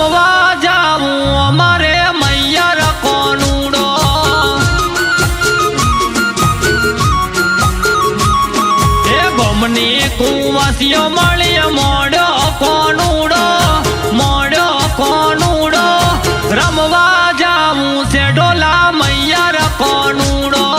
જમવા અમારે મૈયર કોનુડો. એ ગમની કુવાસીઓ મળીએ, મોડો કોનુડો મોડો કોનુડો. રમવા જાવું છે ડોલા મૈયર કોનુડો.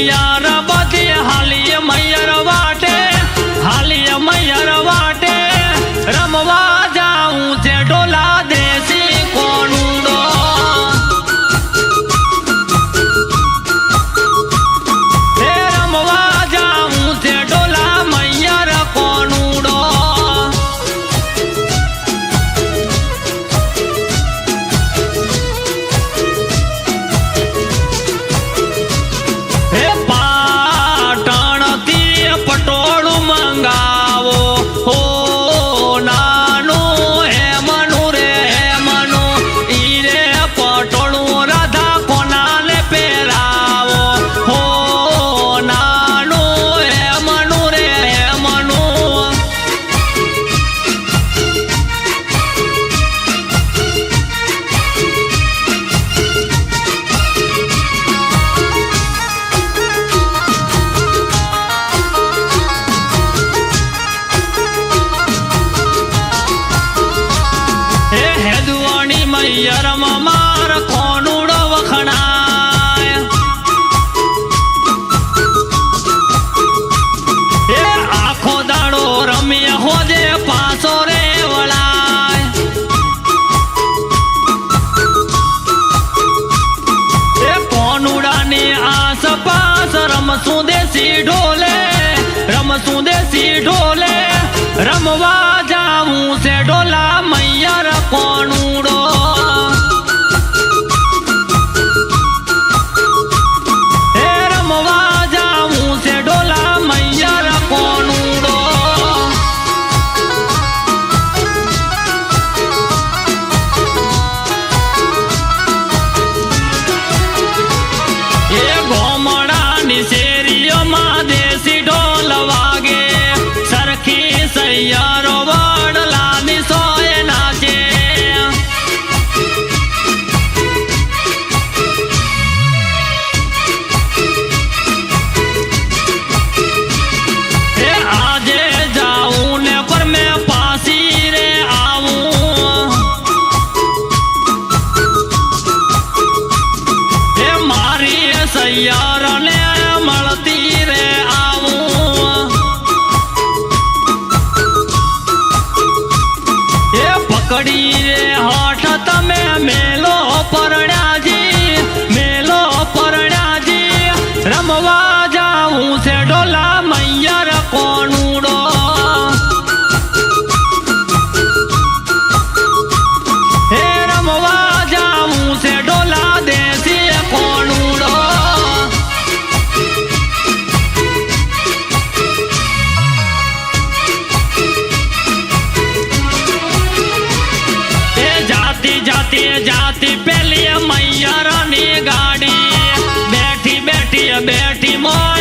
yara ba કર્મ માર કોનુડો વખણાય એ આખો દાડો આસપાસ રમશું દેશી ઢોલે, રમશું દેશી ઢોલે, રમવા જાવું છે ડોલા યારને મળતી રે આવું. એ પકડી રે હાથ તમે મેલો પરણે બેઠી મો